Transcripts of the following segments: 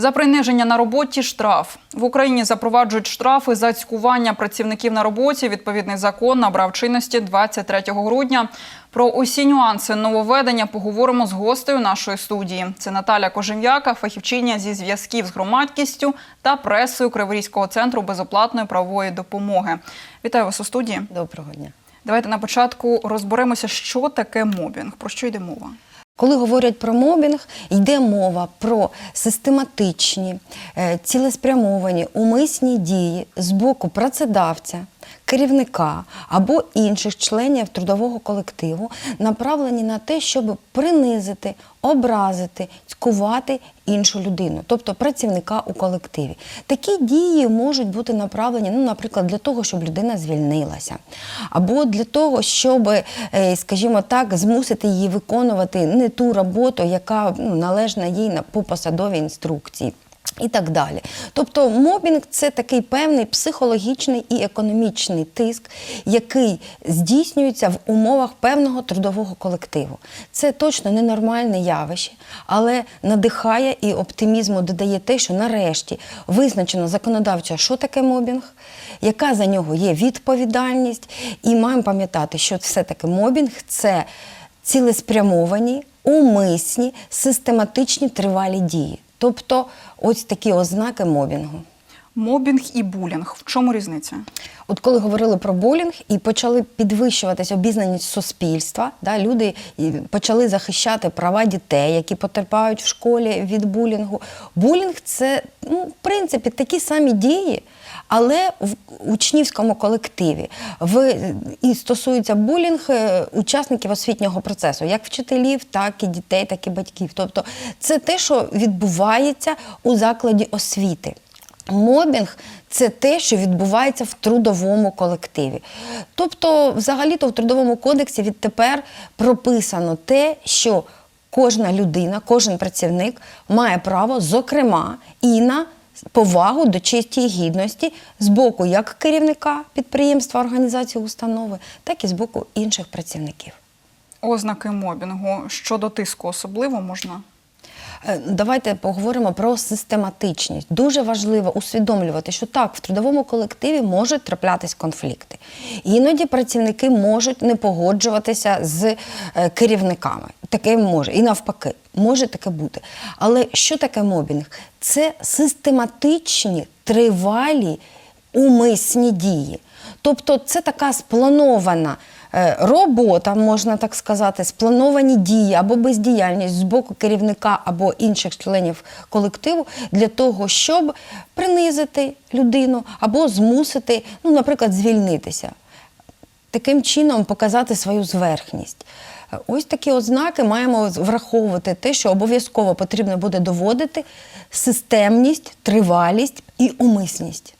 За приниження на роботі штраф в Україні запроваджують штрафи за цькування працівників на роботі. Відповідний закон набрав чинності 23 грудня. Про усі нюанси нововведення поговоримо з гостею нашої студії. Це Наталя Кожем'яка, фахівчиня зі зв'язків з громадськістю та пресою Криворізького центру безоплатної правової допомоги. Вітаю вас у студії. Доброго дня. Давайте на початку розберемося, що таке мобінг. Про що йде мова? Коли говорять про мобінг, йде мова про систематичні, е, цілеспрямовані умисні дії з боку працедавця, керівника або інших членів трудового колективу, направлені на те, щоб принизити, образити, цькувати іншу людину, тобто працівника у колективі. Такі дії можуть бути направлені, ну, наприклад, для того, щоб людина звільнилася, або для того, щоб, е, скажімо так, змусити її виконувати не ту роботу, яка ну, належна їй по посадовій інструкції. І так далі. Тобто мобінг це такий певний психологічний і економічний тиск, який здійснюється в умовах певного трудового колективу. Це точно ненормальне явище, але надихає і оптимізму додає те, що нарешті визначено законодавчо, що таке мобінг, яка за нього є відповідальність. І маємо пам'ятати, що все-таки мобінг це цілеспрямовані, умисні, систематичні тривалі дії. Тобто ось такі ознаки мобінгу. Мобінг і булінг. В чому різниця? От коли говорили про булінг і почали підвищуватися обізнаність суспільства, да, люди почали захищати права дітей, які потерпають в школі від булінгу. Булінг це, ну, в принципі, такі самі дії, але в учнівському колективі. В, і стосується булінг е, учасників освітнього процесу, як вчителів, так і дітей, так і батьків. Тобто це те, що відбувається у закладі освіти. Мобінг це те, що відбувається в трудовому колективі. Тобто, взагалі-то в трудовому кодексі відтепер прописано те, що кожна людина, кожен працівник має право, зокрема, і на повагу до честі і гідності з боку як керівника підприємства, організації, установи, так і з боку інших працівників. Ознаки мобінгу щодо тиску особливо можна. Е, Давайте поговоримо про систематичність. Дуже важливо усвідомлювати, що так, в трудовому колективі можуть траплятись конфлікти. Іноді працівники можуть не погоджуватися з е, керівниками. Таке може. І навпаки, може таке бути. Але що таке мобінг? Це систематичні, тривалі, умисні дії. Тобто це така спланована е, робота, можна так сказати, сплановані дії або бездіяльність з боку керівника або інших членів колективу для того, щоб принизити людину або змусити, ну, наприклад, звільнитися. Таким чином показати свою зверхність. Ось такі ознаки маємо враховувати те, що обов'язково потрібно буде доводити системність, тривалість і умисність.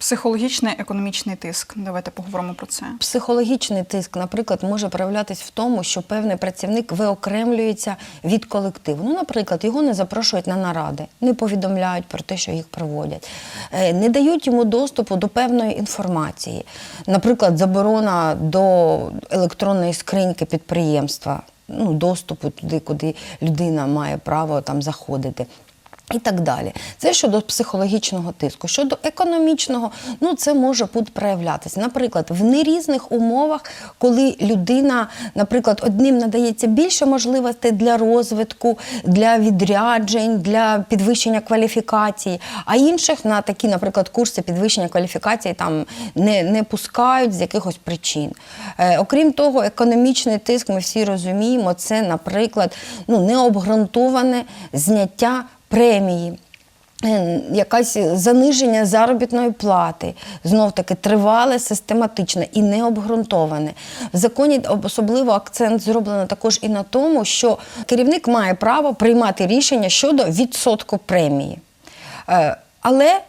Психологічний економічний тиск. Давайте поговоримо про це. Психологічний тиск, наприклад, може проявлятись в тому, що певний працівник виокремлюється від колективу. Ну, наприклад, його не запрошують на наради, не повідомляють про те, що їх проводять, е, не дають йому доступу до певної інформації. Наприклад, заборона до електронної скриньки підприємства, ну, доступу туди, куди людина має право там заходити. І так далі. Це щодо психологічного тиску. Щодо економічного, ну це може проявлятися. Наприклад, в нерізних умовах, коли людина, наприклад, одним надається більше можливостей для розвитку, для відряджень, для підвищення кваліфікації, а інших на такі, наприклад, курси підвищення кваліфікації там не, не пускають з якихось причин. Е, окрім того, економічний тиск, ми всі розуміємо, це, наприклад, ну, необґрунтоване зняття премії. Якесь Якась заниження заробітної плати, знов таки тривале, систематичне і необґрунтоване. В законі особливо акцент зроблено також і на тому, що керівник має право приймати рішення щодо відсотку премії. Е, Але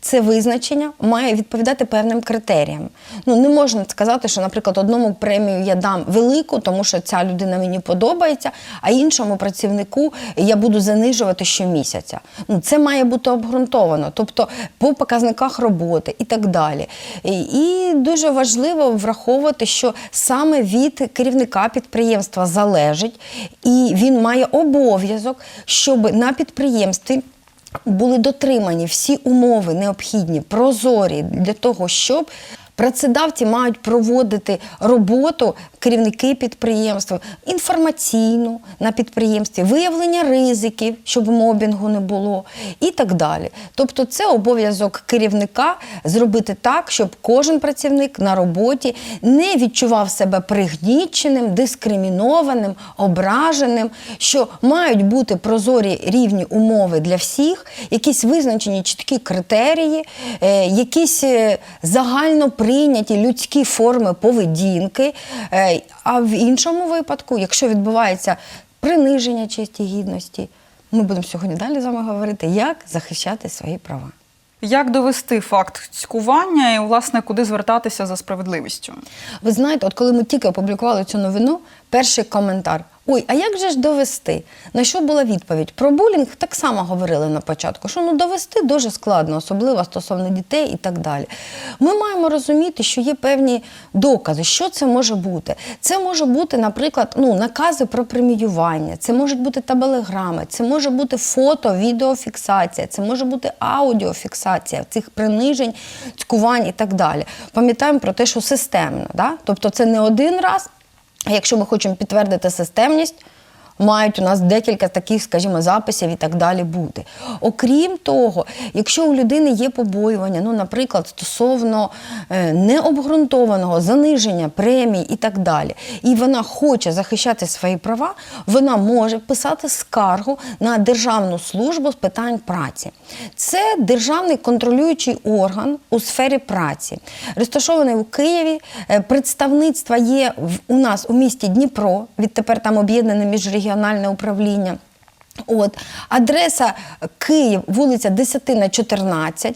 це визначення має відповідати певним критеріям. Ну не можна сказати, що, наприклад, одному премію я дам велику, тому що ця людина мені подобається, а іншому працівнику я буду занижувати щомісяця. Ну це має бути обґрунтовано, тобто по показниках роботи і так далі. І, дуже важливо враховувати, що саме від керівника підприємства залежить, і він має обов'язок, щоб на підприємстві були дотримані всі умови необхідні, прозорі для того, щоб працедавці мають проводити роботу керівники підприємства інформаційну на підприємстві, виявлення ризиків, щоб мобінгу не було, і так далі. Тобто, це обов'язок керівника зробити так, щоб кожен працівник на роботі не відчував себе пригніченим, дискримінованим, ображеним, що мають бути прозорі рівні умови для всіх, якісь визначені чіткі критерії, е, якісь е, загально прийняті людські форми поведінки. Е, А в іншому випадку, якщо відбувається приниження честі гідності, ми будемо сьогодні далі з вами говорити, як захищати свої права. Як довести факт цькування і, власне, куди звертатися за справедливістю? Ви знаєте, от коли ми тільки опублікували цю новину, перший коментар. Ой, а як же ж довести? На що була відповідь? Про булінг так само говорили на початку, що ну довести дуже складно, особливо стосовно дітей і так далі. Ми маємо розуміти, що є певні докази, що це може бути. Це може бути, наприклад, ну, накази про преміювання, це можуть бути табелеграми, це може бути фото, відеофіксація, це може бути аудіофіксація цих принижень, цькувань і так далі. Пам'ятаємо про те, що системно. Да? Тобто це не один раз. Якщо ми хочемо підтвердити системність, мають у нас декілька таких, скажімо, записів і так далі бути. Окрім того, якщо у людини є побоювання, ну, наприклад, стосовно е, необґрунтованого заниження премій і так далі, і вона хоче захищати свої права, вона може писати скаргу на Державну службу з питань праці. Це державний контролюючий орган у сфері праці, розташований у Києві. Е, Представництва є у нас у місті Дніпро, відтепер там об'єднане міжрегіональне управління. От адреса Київ, вулиця 10 14,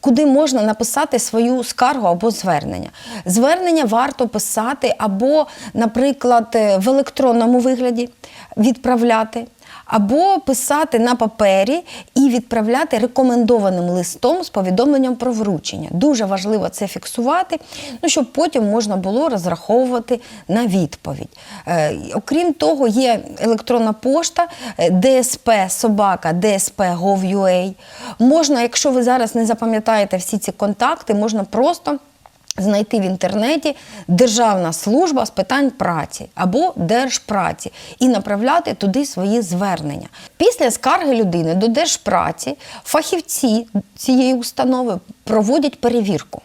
куди можна написати свою скаргу або звернення. Звернення варто писати або, наприклад, е, в електронному вигляді відправляти. Або писати на папері і відправляти рекомендованим листом з повідомленням про вручення. Дуже важливо це фіксувати, ну, щоб потім можна було розраховувати на відповідь. Е, окрім того, є електронна пошта е, dsp собака dsp.gov.ua. Можна, якщо ви зараз не запам'ятаєте всі ці контакти, можна просто знайти в інтернеті Державна служба з питань праці або Держпраці і направляти туди свої звернення. Після скарги людини до Держпраці фахівці цієї установи проводять перевірку.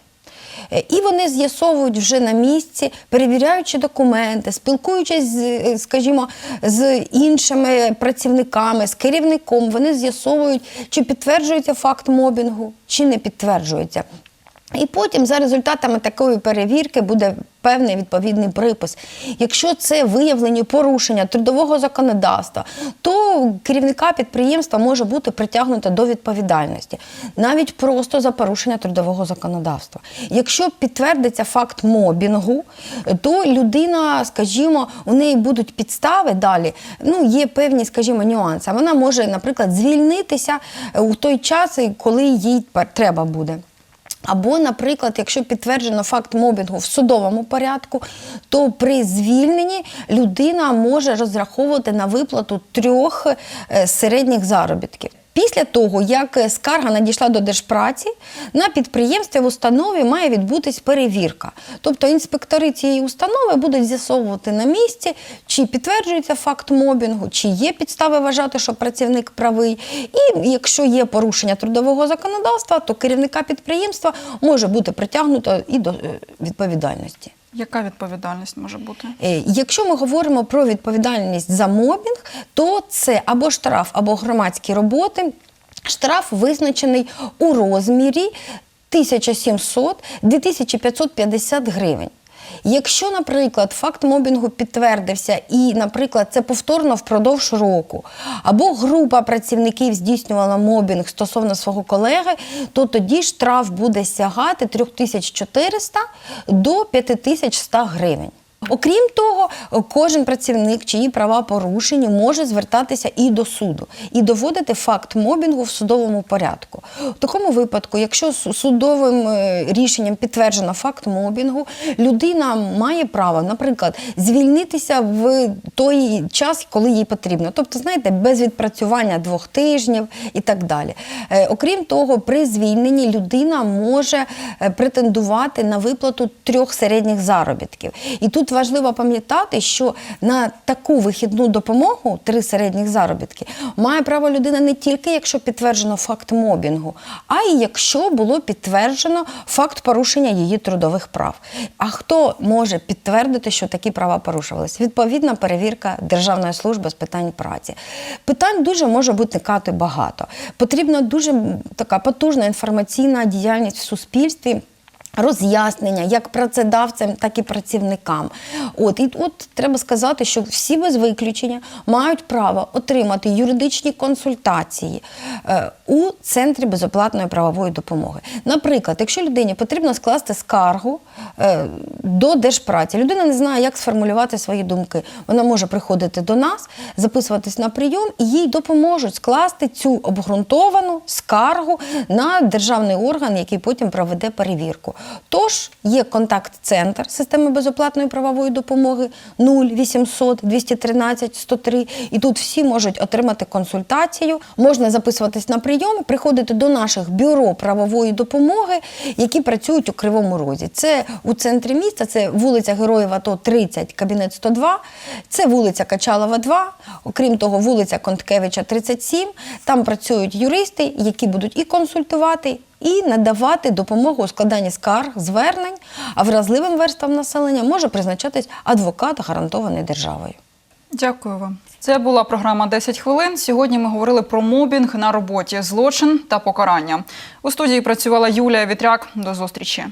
Е, І вони з'ясовують вже на місці, перевіряючи документи, спілкуючись, е, скажімо, з іншими працівниками, з керівником, вони з'ясовують, чи підтверджується факт мобінгу, чи не підтверджується. І потім за результатами такої перевірки буде певний відповідний припис. Якщо це виявлені порушення трудового законодавства, то керівника підприємства може бути притягнуто до відповідальності, навіть просто за порушення трудового законодавства. Якщо підтвердиться факт мобінгу, то людина, скажімо, у неї будуть підстави далі. Ну, є певні, скажімо, нюанси. Вона може, наприклад, звільнитися у той час, коли їй треба буде. Або, наприклад, якщо підтверджено факт мобінгу в судовому порядку, то при звільненні людина може розраховувати на виплату трьох е, середніх заробітків. Після того, як скарга надійшла до держпраці, на підприємстві в установі має відбутись перевірка. Тобто інспектори цієї установи будуть з'ясовувати на місці, чи підтверджується факт мобінгу, чи є підстави вважати, що працівник правий. І якщо є порушення трудового законодавства, то керівника підприємства може бути притягнуто і до е, відповідальності. Яка відповідальність може бути? Е, Якщо ми говоримо про відповідальність за мобінг, то це або штраф, або громадські роботи. Штраф визначений у розмірі 1700-2550 гривень. Якщо, наприклад, факт мобінгу підтвердився і, наприклад, це повторно впродовж року, або група працівників здійснювала мобінг стосовно свого колеги, то тоді штраф буде сягати 3400 до 5100 гривень. Окрім того, кожен працівник, чиї права порушені, може звертатися і до суду, і доводити факт мобінгу в судовому порядку. В такому випадку, якщо судовим е, рішенням підтверджено факт мобінгу, людина має право, наприклад, звільнитися в той час, коли їй потрібно. Тобто, знаєте, без відпрацювання двох тижнів і так далі. Е, Окрім того, при звільненні людина може е, претендувати на виплату трьох середніх заробітків. І тут важливо пам'ятати, що на таку вихідну допомогу, три середніх заробітки, має право людина не тільки якщо підтверджено факт мобінгу, а й якщо було підтверджено факт порушення її трудових прав. А хто може підтвердити, що такі права порушувалися? Відповідна перевірка Державної служби з питань праці. Питань дуже може виникати багато. Потрібна дуже така потужна інформаційна діяльність в суспільстві. Роз'яснення як працедавцям, так і працівникам. От і от треба сказати, що всі без виключення мають право отримати юридичні консультації е, у центрі безоплатної правової допомоги. Наприклад, якщо людині потрібно скласти скаргу е, до держпраці, людина не знає, як сформулювати свої думки. Вона може приходити до нас, записуватись на прийом, і їй допоможуть скласти цю обґрунтовану скаргу на державний орган, який потім проведе перевірку. Тож є контакт-центр системи безоплатної правової допомоги 0800 213 103. І тут всі можуть отримати консультацію. Можна записуватись на прийом, приходити до наших бюро правової допомоги, які працюють у Кривому Розі. Це у центрі міста, це вулиця Героїв АТО 30, кабінет 102, це вулиця Качалова 2, окрім того, вулиця Конткевича 37. Там працюють юристи, які будуть і консультувати, і надавати допомогу у складанні скарг, звернень, а вразливим верствам населення може призначатись адвокат, гарантований державою. Дякую вам. Це була програма «10 хвилин. Сьогодні ми говорили про мобінг на роботі, злочин та покарання. У студії працювала Юлія Вітряк. До зустрічі.